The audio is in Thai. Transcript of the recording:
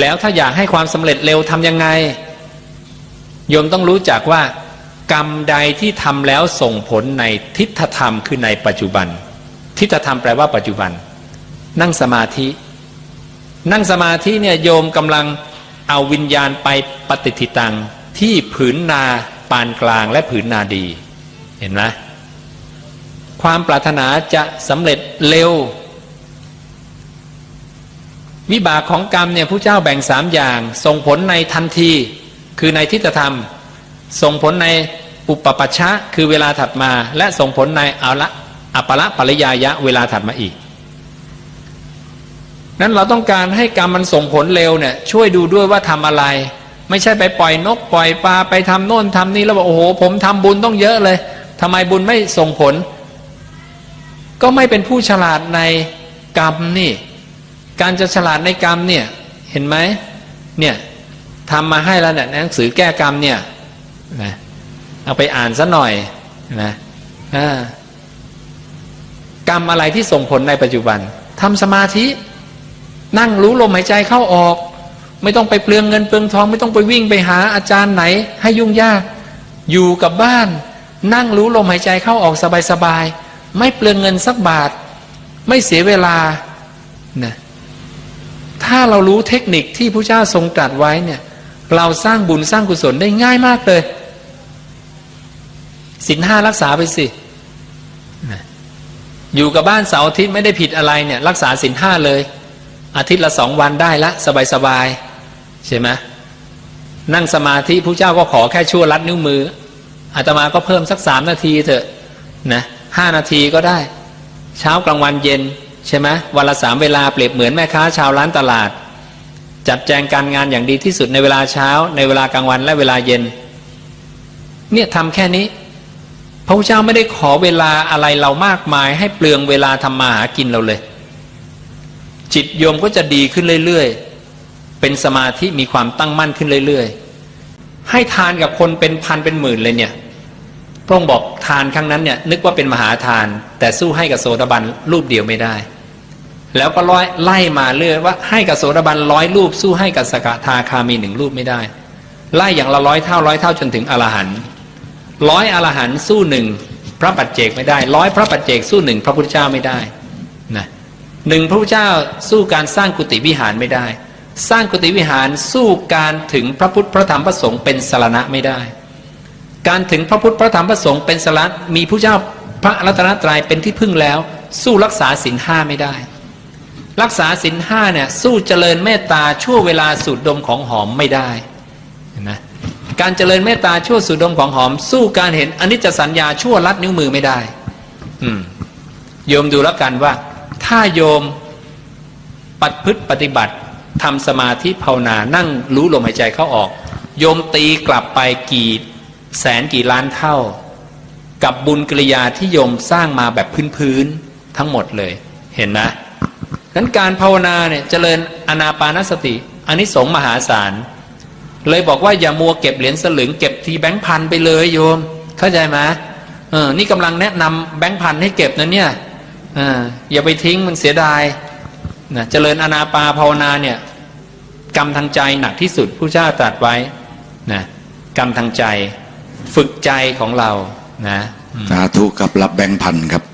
แล้วถ้าอยากให้ความสำเร็จเร็วทำยังไง โยมต้องรู้จักว่า กรรมใดที่ทำแล้วส่งผลในทิฏฐธรรมคือในปัจจุบัน ทิฏฐธรรมแปลว่าปัจจุบัน นั่งสมาธิ นั่งสมาธิเนี่ยโยมกำลังเอาวิญญาณไปปฏิทิตังที่ผืนนาปานกลางและผืนนาดี เห็นไหมความปรารถนาจะสำเร็จเร็ว วิบากของกรรมเนี่ยผู้เจ้าแบ่งสามอย่าง ส่งผลในทันที คือในทิฏฐธรรม ส่งผลในอุปปัชชะคือเวลาถัดมา และส่งผลในอาละอัปละปริยายะเวลาถัดมาอีก นั้นเราต้องการให้กรรมมันส่งผลเร็วเนี่ยช่วยดูด้วยว่าทำอะไร ไม่ใช่ไปปล่อยนกปล่อยปลาไปทำโน่นทำนี่แล้วบอกโอ้โห ผมทำบุญต้องเยอะเลยทำไมบุญไม่ส่งผล ก็ไม่เป็นผู้ฉลาดในกรรมนี่ การจะฉลาดในกรรมเนี่ยเห็นไหมเนี่ยทำมาให้แล้วเนี่ยหนังสือแก้กรรมเนี่ยนะเอาไปอ่านซะหน่อยนะอ่ากรรมอะไรที่ส่งผลในปัจจุบันทำสมาธินั่งรู้ลมหายใจเข้าออก ไม่ต้องไปเปลืองเงินเปลืองทอง ไม่ต้องไปวิ่งไปหาอาจารย์ไหน ให้ยุ่งยาก อยู่กับบ้าน นั่งรู้ลมหายใจเข้าออกสบายๆไม่เปลืองเงินสักบาท ไม่เสียเวลานะ ถ้าเรารู้เทคนิคที่พระเจ้าทรงตรัสไว้เนี่ย เราสร้างบุญสร้างกุศลได้ง่ายมากเลยสินห้ารักษาไปสิอยู่กับบ้านเสาร์อาทิตย์ไม่ได้ผิดอะไรเนี่ย รักษาสินห้าเลย อาทิตย์ละสองวันได้ละ สบายๆใช่ไหมนั่งสมาธิผู้เจ้าก็ขอแค่ชั่วลัดนิ้วมืออาตมาก็เพิ่มสักสามนาทีเถอะนะห้านาทีก็ได้ เช้ากลางวันเย็น ใช่ไหมวันละสามเวลาเปรียบเหมือนแม่ค้าชาวร้านตลาด จัดแจงการงานอย่างดีที่สุดในเวลาเช้า ในเวลากลางวันและเวลาเย็น เนี่ยทำแค่นี้ พระพุทธเจ้าไม่ได้ขอเวลาอะไรเรามากมาย ให้เปลืองเวลาทำมาหากินเราเลย จิตโยมก็จะดีขึ้นเรื่อยๆ เป็นสมาธิมีความตั้งมั่นขึ้นเรื่อยๆ ให้ทานกับคนเป็นพันเป็นหมื่นเลยเนี่ยพระองค์บอกทานครั้งนั้นเนี่ยนึกว่าเป็นมหาทาน แต่สู้ให้กับโสดาบันรูปเดียวไม่ได้ แล้วก็ร้อยไล่มาเรื่อยว่าให้กับโสดาบันร้อยรูปสู้ให้กับสกทาคามีหนึ่งรูปไม่ได้ ไล่อย่างละร้อยเท่าร้อยเท่าจนถึงอรหันต์ร้อยอรหันต์สู้หนึ่งพระปัจเจกไม่ได้ร้อยพระปัจเจกสู้หนึ่งพระพุทธเจ้าไม่ได้นะหนึ่งพระพุทธเจ้าสู้การสร้างกุฏิวิหารไม่ได้ สร้างกุฏิวิหารสู้การถึงพระพุทธพระธรรมพระสงฆ์เป็นสารณะไม่ได้ การถึงพระพุทธพระธรรมพระสงฆ์เป็นสารณะมีผู้เจ้าพระรัตนตรัยเป็นที่พึ่งแล้ว สู้รักษาศีลห้าไม่ได้ รักษาศีลห้าเนี่ยสู้เจริญเมตตาชั่วเวลาสูดดมของหอมไม่ได้เห็นไหมการเจริญเมตตาชั่วสูดดมของหอม สู้การเห็นอนิจจสัญญาชั่วลัดนิ้วมือไม่ได้ อืมโยมดูแล้วกันว่า ถ้าโยมปัดพฤติปฏิบัติทำสมาธิภาวนานั่งรู้ลมหายใจเข้าออก โยมตีกลับไปกี่แสนกี่ล้านเท่า กับบุญกิริยาที่โยมสร้างมาแบบพื้นๆทั้งหมดเลย เห็นไหม นั้นการภาวนาเนี่ยเจริญอนาปานสติอันนี้สงมหาศาล เลยบอกว่าอย่ามัวเก็บเหรียญสลึงเก็บทีแบงค์พันไปเลยโยม เข้าใจไหมเออนี่กำลังแนะนำแบงค์พันให้เก็บนะเนี่ยอออย่าไปทิ้งมันเสียดายนะเจริญอนาปาภาวนาเนี่ยกรรมทางใจหนักที่สุดผู้เจ้าตรัสไว้นะกรรมทางใจ ฝึกใจของเรานะสาธุครับรับแบงค์พันครับ